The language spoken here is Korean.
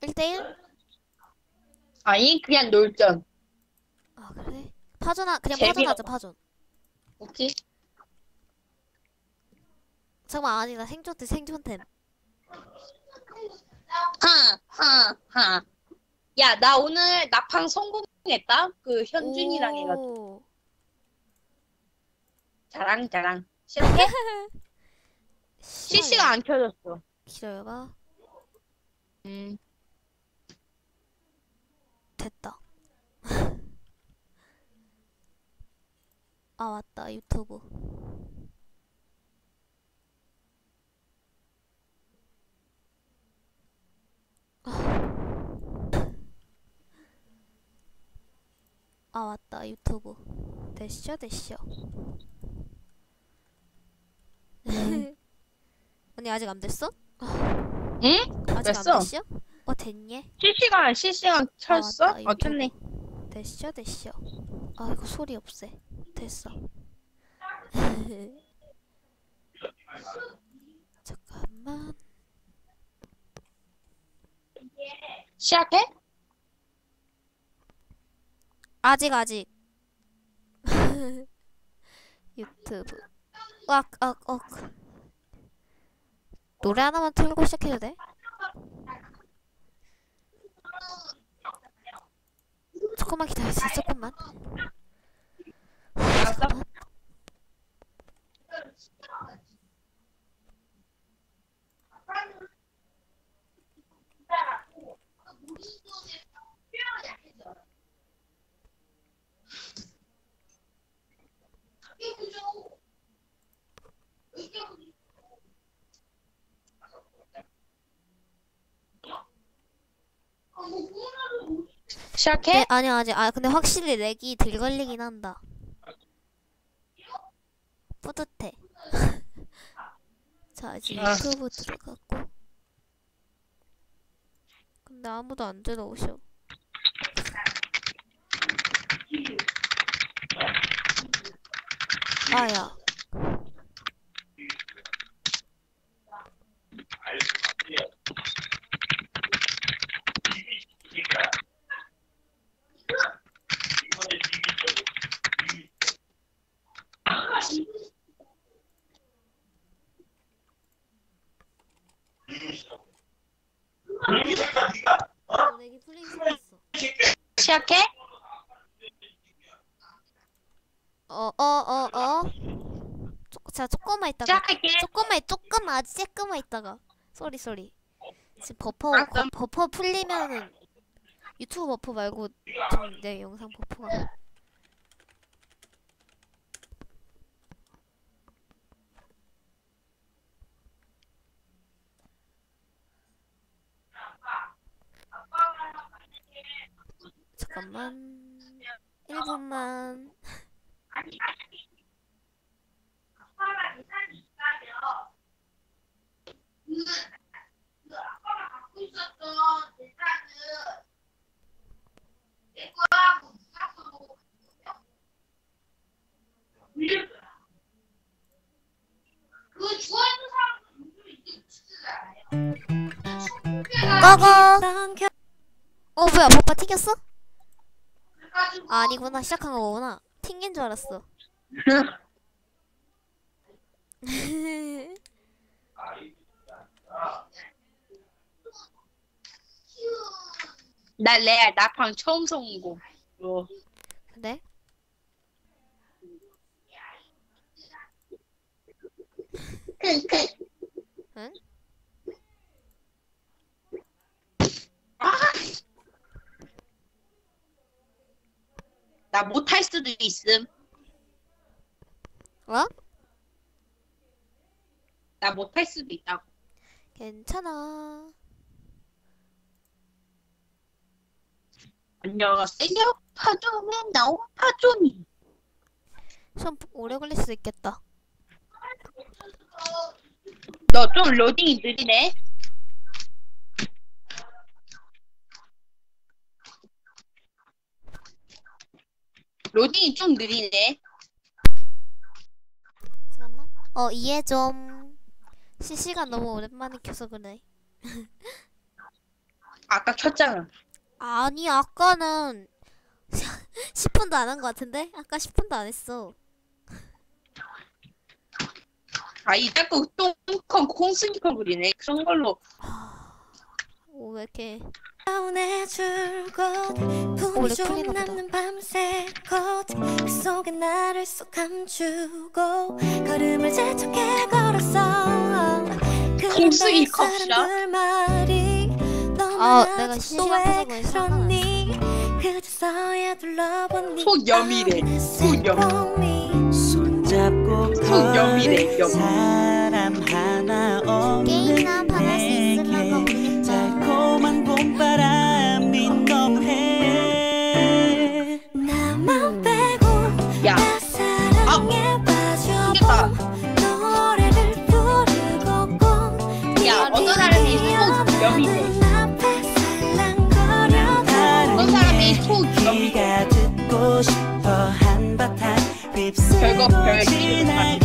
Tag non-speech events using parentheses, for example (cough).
일대일 아니 그냥 놀전. 아 그래? 파전하 그냥 재미없- 파전하자 파전. 오케이. 잠깐만 아니 나 생존템 생존템. 하하하. 야 나 오늘 나팡 성공했다. 그 현준이랑 해가지고 오. 자랑 자랑. 실패? (laughs) CC가 안 켜졌어. 기다려봐. 음. 됐다. (laughs) 아 맞다 유튜브. (laughs) 아 맞다 유튜브. 됐쇼 됐쇼. 언니 아직 안 됐어? 응? 아직 됐어. 안 됐쇼? 어 됐니? 실시간 실시간 켰어? 맞다, 어 켰네. 됐쇼 됐쇼. 아 이거 소리 없애. 됐어. (laughs) 잠깐만. 시작해? 아직 아직. (laughs) 유튜브. 악, 악, 악. 노래 하나만 틀고 시작해도 돼? 조금만 기다려주세요, 조금만. 시작해? 네, 아니야, 아직. 아, 근데 확실히 렉이 들 걸리긴 한다. 뿌듯해. (laughs) 자, 이제 아. 유튜브 들어갔고. 근데 아무도 안 들어오셔. 아야. 렉이 풀리기 시작했어. 시작해? 어, 어, 어, 어. 조, 자, 조금만 있다가. 시작할게. 조금만, 조금 아주 조금만 있다가. 쏘리, 쏘리. 지금 버퍼, 알았어. 거- 버퍼 풀리면은 유튜브 버퍼 말고 좀 내 영상 버퍼가. 잠깐만. 1분만. 꺼거. 어 뭐야 버퍼 튕겼어? 아, 아니구나 시작한 거구나 튕긴 줄 알았어 (laughs) 나 레알 나팡 처음 성공. 어. 근데 응? 나 못할 수도 있음. 어? 나 못할 수도 있다고. 괜찮아 안녕하세요. 파존에 나온 파존이. 좀 오래 걸릴 수도 있겠다 너 좀 로딩이 느리네. 로딩이 좀 느리네. 잠깐만 어 이해 좀 실시간 너무 오랜만에 켜서 그래 (laughs) 아까 켰잖아. 아니 아까는 (laughs) 10분도 안 한 것 같은데? 아까 10분도 안 했어 아, 이 자꾸 똥콩 콩스니커 부리네. 그런 걸로. 오, 왜 이렇게 다운해줄 곳 품이 원래 좀 풀리나 보다. 남는 밤새 곳그 속에 나를 쏙 감추고 걸음을 재촉해 걸었어 콩순이 그런데 컵이야? 사람들 말이 아, 너무나 내가 그제서야 둘러본 네 소염이래, 소염. 손잡고 소염이래, 염. off,